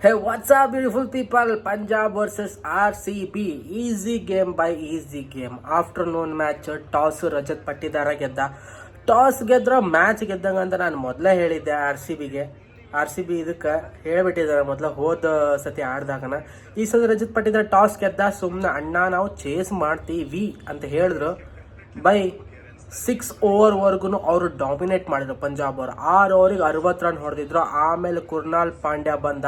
Hey, what's up, beautiful people? Punjab versus RCB. Easy game by easy game. Afternoon match toss Rajat Patidar ಗೆದ್ದ toss ಗೆದ್ರ match ಗೆದ್ದಂಗೆ ಅಂತ ನಾನು ಮೊದಲೇ ಹೇಳಿದ್ದೆ ಆರ್ ಸಿ ಬಿಗೆ ಆರ್ ಸಿ ಬಿ ಇದಕ್ಕೆ ಹೇಳ್ಬಿಟ್ಟಿದ್ದಾರೆ ಮೊದಲು ಹೋದ ಸತಿ ಆಡ್ದಾಗನ ಈ ಸಲ ರಜತ್ ಪಟ್ಟಿದಾರ ಟಾಸ್ ಗೆದ್ದ ಸುಮ್ಮನೆ ಅಣ್ಣ ನಾವು ಚೇಸ್ ಮಾಡ್ತೀವಿ ಅಂತ ಹೇಳಿದ್ರು ಬೈ ಸಿಕ್ಸ್ ಓವರ್ವರೆಗೂ ಅವರು ಡಾಮಿನೇಟ್ ಮಾಡಿದ್ರು. ಪಂಜಾಬ್ ಅವರು. ಆರು ಓವರಿಗೆ ಅರವತ್ತು ರನ್ ಹೊಡೆದಿದ್ರು. ಆಮೇಲೆ ಕುರ್ನಾಲ್ ಪಾಂಡ್ಯ ಬಂದ.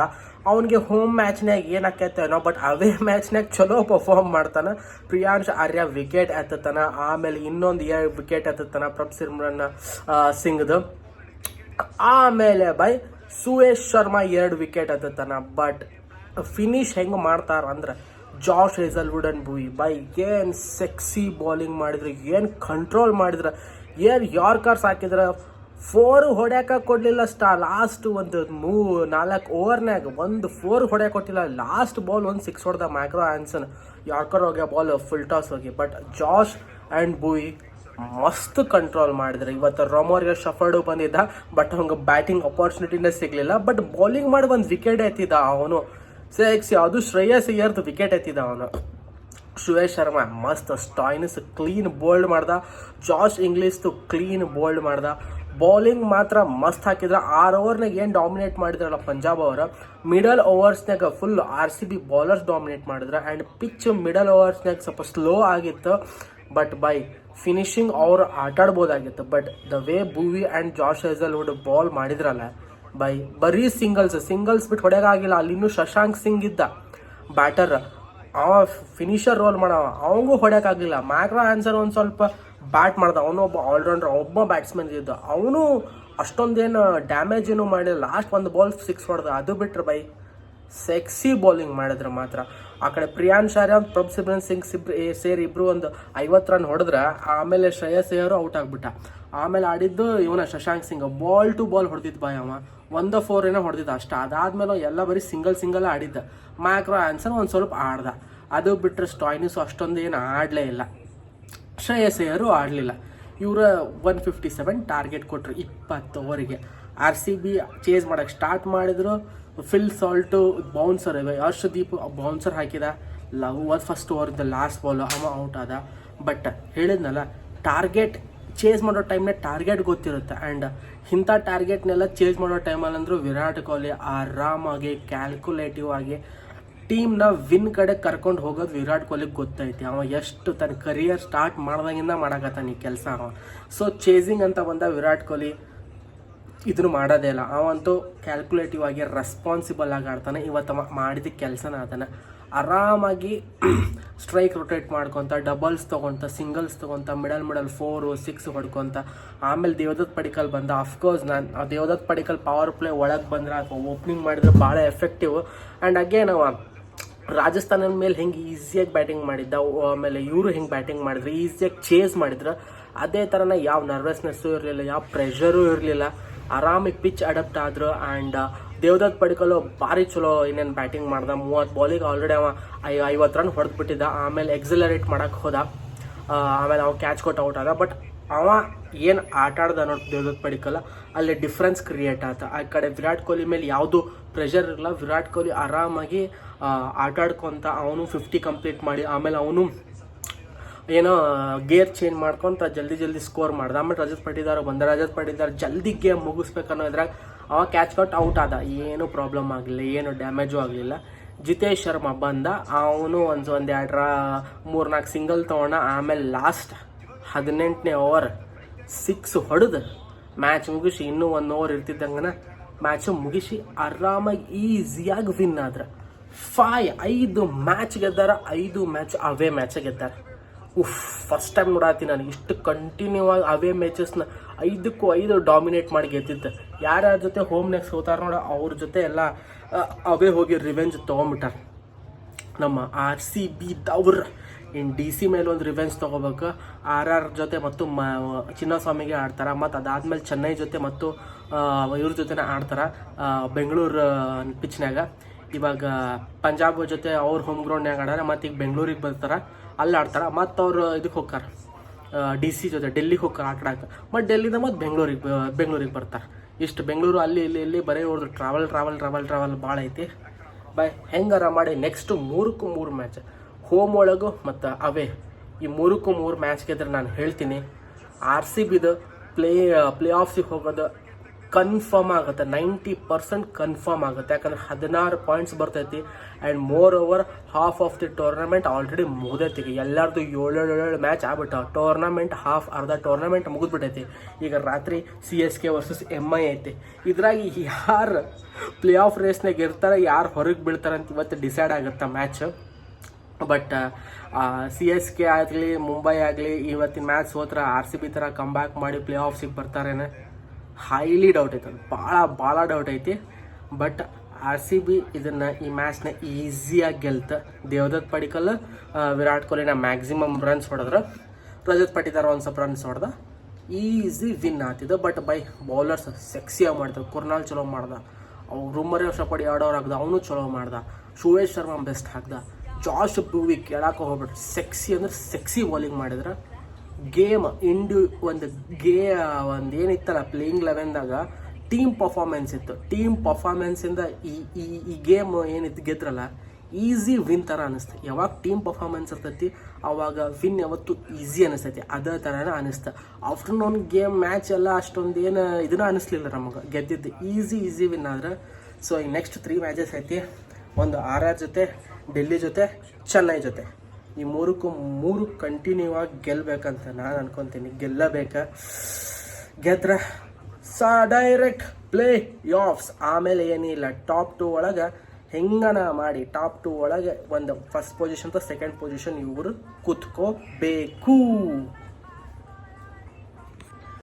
ಅವನಿಗೆ ಹೋಮ್ ಮ್ಯಾಚ್ನಾಗ ಏನಾಕೈತೆ ಏನೋ ಬಟ್ ಅವೇ ಮ್ಯಾಚ್ನಾಗ ಚಲೋ ಪರ್ಫಾರ್ಮ್ ಮಾಡ್ತಾನೆ. ಪ್ರಿಯಾಂಶ್ ಆರ್ಯ ವಿಕೆಟ್ ಎತ್ತತನ. ಆಮೇಲೆ ಇನ್ನೊಂದು ಎರಡು ವಿಕೆಟ್ ಎತ್ತತಾನ ಪ್ರಭ್ ಸಿಮ್ರನ್ ಸಿಂಗ್ದು. ಆಮೇಲೆ ಬೈ ಸುಯೇಶ್ ಶರ್ಮಾ ಎರಡು ವಿಕೆಟ್ ಎತ್ತತಾನ. ಬಟ್ ಫಿನಿಶ್ ಹೆಂಗೆ ಮಾಡ್ತಾರ ಅಂದ್ರೆ ಜಾಶ್ ಹೇಸಲ್ವುಡ್ ಅಂಡ್ ಬೂಯಿ ಬೈ, ಏನು ಸೆಕ್ಸಿ ಬೌಲಿಂಗ್ ಮಾಡಿದ್ರು, ಏನು ಕಂಟ್ರೋಲ್ ಮಾಡಿದ್ರು, ಏನು ಯಾರ್ಕರ್ಸ್ ಹಾಕಿದ್ರೆ ಫೋರ್ ಹೊಡ್ಯಾಕ ಕೊಡಲಿಲ್ಲ ಸ್ಟಾ ಲಾಸ್ಟ್ ಒಂದು ಮೂ, ನಾಲ್ಕು ಓವರ್ನ್ಯಾಗ ಒಂದು ಫೋರ್ ಹೊಡ್ಯಾಕ ಕೊಟ್ಟಿಲ್ಲ. ಲಾಸ್ಟ್ ಬಾಲ್ ಒಂದು ಸಿಕ್ಸ್ ಹೊಡೆದ ಮ್ಯಾಕ್ರೋ ಆನ್ಸನ್ ಯಾರ್ಕರ್ ಹೋಗ್ಯ ಬಾಲ್ ಫುಲ್ ಟಾಸ್ ಹೋಗಿ. ಬಟ್ ಜಾಶ್ ಆ್ಯಂಡ್ ಬೂಯಿ ಮಸ್ತ್ ಕಂಟ್ರೋಲ್ ಮಾಡಿದ್ರು. ಇವತ್ತು ರೊಮೋರ್ಗೆ ಶಫರ್ಡು ಬಂದಿದ್ದ ಬಟ್ ಅವ್ನಿಗೆ ಬ್ಯಾಟಿಂಗ್ ಅಪಾರ್ಚುನಿಟಿನೇ ಸಿಗಲಿಲ್ಲ. ಬಟ್ ಬೌಲಿಂಗ್ ಮಾಡಿ ಒಂದು ವಿಕೆಟ್ ಎತ್ತಿದ್ದ ಅವನು. ಸೆಕ್ಸಿ ಅದು ಶ್ರೇಯಸ್ ಅಯ್ಯರ್ದು ವಿಕೆಟ್ ಎತ್ತಿದ್ದ ಅವನು. ಶ್ರೇಯಸ್ ಶರ್ಮಾ, ಮಸ್ತ್ ಸ್ಟಾಯ್ನಸ್ ಕ್ಲೀನ್ ಬೋಲ್ಡ್ ಮಾಡ್ದ. ಜಾಶ್ ಇಂಗ್ಲೀಷ್ದು ಕ್ಲೀನ್ ಬೋಲ್ಡ್ ಮಾಡ್ದ. ಬೌಲಿಂಗ್ ಮಾತ್ರ ಮಸ್ತ್ ಹಾಕಿದ್ರ. ಆರ್ ಓವರ್ನಾಗ ಏನು ಡಾಮಿನೇಟ್ ಮಾಡಿದ್ರಲ್ಲ ಪಂಜಾಬ್ ಅವರು? Middle ಓವರ್ಸ್ನಾಗ full R C B bowlers dominate ಮಾಡಿದ್ರ. ಆ್ಯಂಡ್ ಪಿಚ್ ಮಿಡಲ್ ಓವರ್ಸ್ನಾಗ ಸ್ವಲ್ಪ ಸ್ಲೋ ಆಗಿತ್ತು. ಬಟ್ ಬೈ ಫಿನಿಶಿಂಗ್ ಅವರು ಆಟಾಡ್ಬೋದಾಗಿತ್ತು. But the way Bhuvi and Josh Hazlewood ball ಮಾಡಿದ್ರಲ್ಲ ಬೈ ಬರೀ ಸಿಂಗಲ್ಸ್ ಸಿಂಗಲ್ಸ್ ಬಿಟ್ಟು ಹೊಡೆಯೋಕ್ಕಾಗಿಲ್ಲ ಅಲ್ಲಿ ಇನ್ನೂ ಶಶಾಂಕ್ ಸಿಂಗ್ ಇದ್ದ. ಬ್ಯಾಟರ್, ಅವ ಫಿನಿಷರ್ ರೋಲ್ ಮಾಡವ. ಅವಂಗೂ ಹೊಡೆಯೋಕ್ಕಾಗಲಿಲ್ಲ ಮ್ಯಾಕ್ರೋ ಆನ್ಸರ್ ಒಂದು ಸ್ವಲ್ಪ ಬ್ಯಾಟ್ ಮಾಡ್ದ. ಅವನು ಒಬ್ಬ ಆಲ್ರೌಂಡರ್ ಒಬ್ಬ ಬ್ಯಾಟ್ಸ್ಮನ್ ಇದ್ದ. ಅವನು ಅಷ್ಟೊಂದೇನು ಡ್ಯಾಮೇಜ್ ಏನು ಮಾಡಿಲ್ಲ. ಲಾಸ್ಟ್ ಒಂದು ಬಾಲ್ ಸಿಕ್ಸ್ ಹೊಡೆದ. ಅದು ಬಿಟ್ರೆ ಬೈ ಸೆಕ್ಸಿ ಬೌಲಿಂಗ್ ಮಾಡಿದ್ರು ಮಾತ್ರ. ಆ ಕಡೆ ಪ್ರಿಯಾನ್ ಶಾರ್ಯ ಪ್ರಭ್ ಸಿಮ್ರನ್ ಸಿಂಗ್ ಸಿಬ್ರು ಸೇರಿ ಇಬ್ರು ಒಂದು ಐವತ್ತು ರನ್ ಹೊಡೆದ್ರೆ ಆಮೇಲೆ ಶ್ರೇಯಸ್ ಅಯ್ಯರು ಔಟ್ ಆಗ್ಬಿಟ್ಟ. ಆಮೇಲೆ ಆಡಿದ್ದು ಇವನ Shashank Singh. Ball to ball ಹೊಡೆದಿದ್ದು ಬಾಯ್ ಅವ. ಒಂದು ಫೋರ್ ಏನೋ ಹೊಡೆದಿದ್ದ ಅಷ್ಟ. ಅದಾದ್ಮೇಲೆ ಎಲ್ಲ ಬರೀ ಸಿಂಗಲ್ ಸಿಂಗಲ್ ಆಡಿದ್ದ. ಮ್ಯಾಕ್ರೋ ಆನ್ಸರ್ ಒಂದು ಸ್ವಲ್ಪ ಆಡ್ದ. ಅದು ಬಿಟ್ಟರೆ ಸ್ಟಾಯ್ನಿಸು ಅಷ್ಟೊಂದು ಏನು ಆಡಲೇ ಇಲ್ಲ. ಶ್ರೇಯಸ್ ಅಯ್ಯರು ಆಡಲಿಲ್ಲ. ಇವರ ಒನ್ ಫಿಫ್ಟಿ ಸೆವೆನ್ ಟಾರ್ಗೆಟ್ ಕೊಟ್ಟರು ಇಪ್ಪತ್ತು ಓವರಿಗೆ ಆರ್ ಸಿ ಬಿ ಚೇಸ್ ಮಾಡೋಕ್ಕೆ ಸ್ಟಾರ್ಟ್ ಮಾಡಿದ್ರು. Phil Salt bouncer Harshdeep bouncer ಹಾಕಿದ ಲವ್ ಫಸ್ಟ್ ಓವರ್ದ ಲಾಸ್ಟ್ ಬಾಲ್ ಅವ ಔಟ್ ಆದ. ಬಟ್ ಹೇಳಿದ್ನಲ್ಲ ಟಾರ್ಗೆಟ್ ಚೇಸ್ ಮಾಡೋ ಟೈಮ್ನ ಟಾರ್ಗೆಟ್ ಗೊತ್ತಿರುತ್ತೆ. ಆ್ಯಂಡ್ ಇಂಥ ಟಾರ್ಗೆಟ್ನೆಲ್ಲ ಚೇಸ್ ಮಾಡೋ ಟೈಮಲ್ಲಿ ಅಂದ್ರೆ ವಿರಾಟ್ ಕೊಹ್ಲಿ ಆರಾಮಾಗಿ ಕ್ಯಾಲ್ಕುಲೇಟಿವ್ ಆಗಿ ಟೀಮ್ನ ವಿನ್ ಕಡೆ ಕರ್ಕೊಂಡು ಹೋಗೋದು ವಿರಾಟ್ ಕೊಹ್ಲಿಗೆ ಗೊತ್ತೈತಿ. ಅವ ಎಷ್ಟು ತನ್ನ ಕರಿಯರ್ ಸ್ಟಾರ್ಟ್ ಮಾಡ್ದಾಗಿಂದ ಮಾಡಕತ್ತಾನ ಈ ಕೆಲಸ ಅವ. ಸೊ ಚೇಸಿಂಗ್ ಅಂತ ಬಂದ ವಿರಾಟ್ ಕೊಹ್ಲಿ ಇದನ್ನು ಮಾಡೋದೇ ಇಲ್ಲ. ಅವಂತೂ ಕ್ಯಾಲ್ಕುಲೇಟಿವ್ ಆಗಿ ರೆಸ್ಪಾನ್ಸಿಬಲ್ ಆಗಿ ಆಡ್ತಾನೆ. ಇವತ್ತು ಮಾಡಿದ ಕೆಲಸನ ಅದನ್ನು ಆರಾಮಾಗಿ ಸ್ಟ್ರೈಕ್ ರೊಟೇಟ್ ಮಾಡ್ಕೊತ ಡಬಲ್ಸ್ ತೊಗೊತ ಸಿಂಗಲ್ಸ್ ತೊಗೊತ ಮಿಡಲ್ ಮಿಡಲ್ ಫೋರು ಸಿಕ್ಸ್ ಹೊಡ್ಕೊತ. ಆಮೇಲೆ ದೇವದತ್ ಪಡಿಕಲ್ ಬಂದ. ಅಫ್ಕೋರ್ಸ್ ನಾನು ದೇವದತ್ ಪಡಿಕಲ್ ಪವರ್ ಪ್ಲೇ ಒಳಗೆ ಬಂದ್ರೆ ಅಥವಾ ಓಪನಿಂಗ್ ಮಾಡಿದ್ರೆ ಭಾಳ ಎಫೆಕ್ಟಿವ್ ಆ್ಯಂಡ್ ಅಗೇನ್ ಅವ ರಾಜಸ್ಥಾನದ ಮೇಲೆ ಹೆಂಗೆ ಈಸಿಯಾಗಿ ಬ್ಯಾಟಿಂಗ್ ಮಾಡಿದ್ದ ಆಮೇಲೆ ಇವರು ಹೆಂಗೆ ಬ್ಯಾಟಿಂಗ್ ಮಾಡಿದ್ರು ಈಸಿಯಾಗಿ ಚೇಸ್ ಮಾಡಿದ್ರು, ಅದೇ ಥರನ ಯಾವ ನರ್ವಸ್ನೆಸ್ಸು ಇರಲಿಲ್ಲ, ಯಾವ ಪ್ರೆಷರೂ ಇರಲಿಲ್ಲ. ಆರಾಮಿಗೆ ಪಿಚ್ ಅಡಪ್ಟ್ ಆದ್ರು ಆ್ಯಂಡ್ ದೇವದತ್ ಪಡಿಕಲು ಭಾರಿ ಚಲೋ ಇನ್ನೇನು ಬ್ಯಾಟಿಂಗ್ ಮಾಡ್ದ. ಮೂವತ್ತು ಬಾಲಿಗೆ ಆಲ್ರೆಡಿ ಅವ, ಐ, ಐವತ್ತು ರನ್ ಹೊಡೆದ್ಬಿಟ್ಟಿದ್ದ. ಆಮೇಲೆ ಎಕ್ಸಿಲರೇಟ್ ಮಾಡೋಕೆ ಹೋದ. ಆಮೇಲೆ ಅವ ಕ್ಯಾಚ್ ಕೊಟ್ಟು ಔಟ್ ಆದ. ಬಟ್ ಅವ ಏನು ಆಟ ಆಡ್ದ ನೋಡಿ ದೇವದತ್ ಪಡಿಕಲ್ಲ, ಅಲ್ಲಿ ಡಿಫ್ರೆನ್ಸ್ ಕ್ರಿಯೇಟ್ ಆತ. ಆ ಕಡೆ ವಿರಾಟ್ ಕೊಹ್ಲಿ ಮೇಲೆ ಯಾವುದು ಪ್ರೆಷರ್ ಇರಲ್ಲ. ವಿರಾಟ್ ಕೊಹ್ಲಿ ಆರಾಮಾಗಿ ಆಟಾಡ್ಕೊಂತ ಅವನು ಫಿಫ್ಟಿ ಕಂಪ್ಲೀಟ್ ಮಾಡಿ, ಆಮೇಲೆ ಅವನು ಏನೋ ಗೇರ್ ಚೇಂಜ್ ಮಾಡ್ಕೊಂತ ಜಲ್ದಿ ಜಲ್ದಿ ಸ್ಕೋರ್ ಮಾಡ್ದ. ಆಮೇಲೆ ರಜತ್ ಪಟ್ಟಿದಾರ ಬಂದ ರಜತ್ ಪಟ್ಟಿದಾರ ಜಲ್ದಿ ಗೇಮ್ ಮುಗಿಸ್ಬೇಕು ಇದ್ರಾಗ ಅವ ಕ್ಯಾಚ್ ಕಟ್ ಔಟ್ ಆದ. ಏನು ಪ್ರಾಬ್ಲಮ್ ಆಗಲಿಲ್ಲ, ಏನು ಡ್ಯಾಮೇಜು ಆಗಲಿಲ್ಲ. ಜಿತೇಶ್ ಶರ್ಮಾ ಬಂದ. ಅವನು ಒಂದು ಒಂದು ಎರಡರ ಮೂರ್ನಾಲ್ಕು ಸಿಂಗಲ್ ತೊಗೊಂಡ. ಆಮೇಲೆ ಲಾಸ್ಟ್ ಹದಿನೆಂಟನೇ ಓವರ್ ಸಿಕ್ಸ್ ಹೊಡೆದು ಮ್ಯಾಚ್ ಮುಗಿಸಿ, ಇನ್ನೂ ಒಂದು ಓವರ್ ಇರ್ತಿದ್ದಂಗನ ಮ್ಯಾಚು ಮುಗಿಸಿ ಆರಾಮಾಗಿ ಈಸಿಯಾಗಿ ವಿನ್ ಆದ್ರೆ. ಫೈ ಐದು ಮ್ಯಾಚ್ ಗೆದ್ದಾರ, ಐದು ಮ್ಯಾಚ್ ಅವೇ ಮ್ಯಾಚ್ ಗೆದ್ದಾರ. ಉಫ್ ಫಸ್ಟ್ ಟೈಮ್ ನೋಡಾತಿ ನಾನು. ಇಷ್ಟು ಕಂಟಿನ್ಯೂ ಆಗಿ ಅವೇ ಮ್ಯಾಚಸ್ನ ಐದಕ್ಕೂ ಐದು ಡಾಮಿನೇಟ್ ಮಾಡಿ ಗೆದ್ದಿದ್ದೆ. ಯಾರ್ಯಾರ ಜೊತೆ ಹೋಮ್ ನೆಕ್ಸ್ಟ್ ಹೋತಾರ ನೋಡ, ಅವ್ರ ಜೊತೆ ಎಲ್ಲ ಅವೇ ಹೋಗಿ ರಿವೆಂಜ್ ತೊಗೊಂಬಿಟ್ಟಾರ. ನಮ್ಮ ಆರ್ ಸಿ ಬಿ ದವ್ರ. ಇನ್ನು ಡಿ ಸಿ ಮೇಲೆ ಒಂದು ರಿವೆಂಜ್ ತೊಗೋಬೇಕು. ಆರ್ ಆರ್ ಜೊತೆ ಮತ್ತು ಮ, ಚಿನ್ನಸ್ವಾಮಿಗೆ ಆಡ್ತಾರೆ. ಮತ್ತು ಅದಾದ್ಮೇಲೆ ಚೆನ್ನೈ ಜೊತೆ ಮತ್ತು ಇವ್ರ ಜೊತೆನೇ ಆಡ್ತಾರೆ. ಬೆಂಗಳೂರು ಪಿಚ್ನಾಗ ಇವಾಗ ಪಂಜಾಬ್ ಜೊತೆ ಅವ್ರ ಹೋಮ್ ಗ್ರೌಂಡ್ನಾಗ ಆಡಾರ, ಮತ್ತು ಈಗ ಬೆಂಗಳೂರಿಗೆ ಬರ್ತಾರೆ, ಅಲ್ಲಿ ಆಡ್ತಾರೆ, ಮತ್ತು ಅವ್ರು ಇದಕ್ಕೆ ಹೋಗ್ತಾರೆ. ಡಿ ಸಿ ಜೊತೆ, ಡೆಲ್ಲಿಗೆ ಹೋಗ್ತಾರೆ ಆಟ ಆಡಕ್ಕೆ ಮತ್ತು ಡೆಲ್ಲಿದ ಮತ್ತು ಬೆಂಗಳೂರಿಗೆ ಬೆಂಗಳೂರಿಗೆ ಬರ್ತಾರೆ. ಇಷ್ಟು ಬೆಂಗಳೂರು ಅಲ್ಲಿ, ಇಲ್ಲಿ ಇಲ್ಲಿ ಬರೀ ಅವ್ರದ್ದು ಟ್ರಾವೆಲ್ ಟ್ರಾವೆಲ್ ಟ್ರಾವೆಲ್ ಟ್ರಾವೆಲ್ ಭಾಳ ಐತಿ. ಬೈ, ಹೆಂಗಾರ ಮಾಡಿ ನೆಕ್ಸ್ಟ್ ಮೂರಕ್ಕೂ ಮೂರು ಮ್ಯಾಚ್ ಹೋಮ್ ಒಳಗು ಮತ್ತು ಅವೇ ಈ ಮೂರಕ್ಕೂ ಮೂರು ಮ್ಯಾಚ್ ಗೆದ್ರೆ ನಾನು ಹೇಳ್ತೀನಿ ಆರ್ ಸಿ ಬಿದು ಪ್ಲೇ ಪ್ಲೇ ಆಫ್ಸಿಗೆ ಹೋಗೋದು ಕನ್ಫರ್ಮ್ ಆಗುತ್ತೆ. ನೈಂಟಿ ಪರ್ಸೆಂಟ್ ಕನ್ಫರ್ಮ್ ಆಗುತ್ತೆ. ಯಾಕಂದ್ರೆ ಹದಿನಾರು ಪಾಯಿಂಟ್ಸ್ ಬರ್ತೈತಿ. And more over half of the tournament already ಮುಗಿದೈತಿ ಎಲ್ಲರದು ಏಳೇಳು ಏಳು ಮ್ಯಾಚ್ ಆಗ್ಬಿಟ್ಟು. ಟೂರ್ನಮೆಂಟ್ ಹಾಫ್ ಅರ್ಧ ಟೂರ್ನಮೆಂಟ್ ಮುಗಿದ್ಬಿಟ್ಟೈತಿ ಈಗ ರಾತ್ರಿ C S K versus M I ಐತಿ. ಇದ್ರಾಗಿ ಯಾರು ಪ್ಲೇ ಆಫ್ ರೇಸ್ನಾಗ ಇರ್ತಾರೆ, ಯಾರು ಹೊರಗೆ ಬೀಳ್ತಾರೆ ಅಂತ ಇವತ್ತು ಡಿಸೈಡ್ ಆಗುತ್ತೆ match but C S K ಆಗಲಿ ಮುಂಬೈ ಆಗಲಿ, ಇವತ್ತಿನ ಮ್ಯಾಚ್ ಹೋದ್ರೆ ಆರ್ ಸಿ ಬಿ ಥರ ಕಮ್ ಬ್ಯಾಕ್ ಮಾಡಿ ಪ್ಲೇ ಆಫ್ಸಿಗೆ ಬರ್ತಾರೇನೆ? ಹೈಲಿ ಡೌಟ್ ಐತೆ. ಭಾಳ ಭಾಳ ಡೌಟ್ ಐತಿ. ಬಟ್ ಆರ್ ಸಿ ಬಿ ಇದನ್ನು ಈ ಮ್ಯಾಚ್ನ ಈಸಿಯಾಗಿ ಗೆಲ್ತ. ದೇವದತ್ ಪಡಿಕಲ್ ವಿರಾಟ್ ಕೊಹ್ಲಿನ ಮ್ಯಾಕ್ಸಿಮಮ್ ರನ್ಸ್ ಹೊಡೆದ್ರೆ. ರಜತ್ ಪಟ್ಟಿದಾರ ಒಂದು ಸ್ವಲ್ಪ ರನ್ಸ್ ಹೊಡೆದ. ಈಸಿ ವಿನ್ ಆತಿದು ಬಟ್ ಬೈ ಬೌಲರ್ಸ್ ಸೆಕ್ಸಿಯಾಗಿ ಮಾಡ್ತಾರೆ. ಕುರ್ನಾಲ್ ಚಲೋ ಮಾಡ್ದ. ಅವ್ರು ವರ್ಷ ಪಡಿ ಆಡೋರು ಹಾಕ್ದ ಅವನು ಚಲೋ ಮಾಡ್ದ. ಸುರೇಶ್ ಶರ್ಮಾ ಬೆಸ್ಟ್ ಹಾಕ್ದ. ಜಾಶ್ ಬೂವಿ ಕೇಳಕ್ಕೆ ಹೋಗ್ಬಿಟ್ರು. ಸೆಕ್ಸಿ ಅಂದ್ರೆ ಸೆಕ್ಸಿ ಬೌಲಿಂಗ್ ಮಾಡಿದ್ರೆ. ಗೇಮ್ ಇಂಡು ಒಂದು ಗೇ, ಒಂದು ಏನಿತ್ತಲ್ಲ ಪ್ಲೇಯಿಂಗ್ ಲೆವೆನ್ದಾಗ ಟೀಮ್ ಪರ್ಫಾರ್ಮೆನ್ಸ್ ಇತ್ತು. ಟೀಮ್ ಪರ್ಫಾರ್ಮೆನ್ಸಿಂದ ಈ ಈ ಈ ಗೇಮ್ ಏನಿತ್ತು ಗೆದ್ರಲ್ಲ ಈಸಿ ವಿನ್ ಥರ ಅನಿಸ್ತು. ಯಾವಾಗ ಟೀಮ್ ಪರ್ಫಾರ್ಮೆನ್ಸ್ ಇರ್ತೈತಿ, ಅವಾಗ ವಿನ್ ಯಾವತ್ತು ಈಸಿ ಅನಿಸ್ತೈತಿ. ಅದೇ ಥರನೇ ಅನಿಸ್ತು. ಆಫ್ಟರ್ನೂನ್ ಗೇಮ್ ಮ್ಯಾಚ್ ಎಲ್ಲ ಅಷ್ಟೊಂದು ಏನು ಇದನ್ನು ಅನಿಸ್ಲಿಲ್ಲ ನಮಗೆ. ಗೆದ್ದಿದ್ದು ಈಸಿ ಈಸಿ ವಿನ್ ಆದ್ರೆ. ಸೊ ಈ ನೆಕ್ಸ್ಟ್ ತ್ರೀ ಮ್ಯಾಚಸ್ ಐತಿ. ಒಂದು ಆರ್ ಆರ್ ಜೊತೆ, ಡೆಲ್ಲಿ ಜೊತೆ, ಚೆನ್ನೈ ಜೊತೆ. ಈ ಮೂರಕ್ಕೂ ಮೂರು ಕಂಟಿನ್ಯೂ ಆಗಿ ಗೆಲ್ಲಬೇಕಂತ ನಾನು ಅನ್ಕೊಂತೀನಿ. ಗೆಲ್ಲಬೇಕ. ಗೆದ್ರೆ ಸಾ ಡೈರೆಕ್ಟ್ ಪ್ಲೇ ಆಫ್ಸ್ ಆಮೇಲೆ ಏನಿಲ್ಲ ಟಾಪ್ ಟು ಒಳಗೆ ಹೆಂಗನ ಮಾಡಿ ಟಾಪ್ ಟು ಒಳಗೆ ಒಂದು ಫಸ್ಟ್ ಪೊಸಿಷನ್ ಸೆಕೆಂಡ್ ಪೊಸಿಷನ್ ಇವರು ಕೂತ್ಕೋಬೇಕು.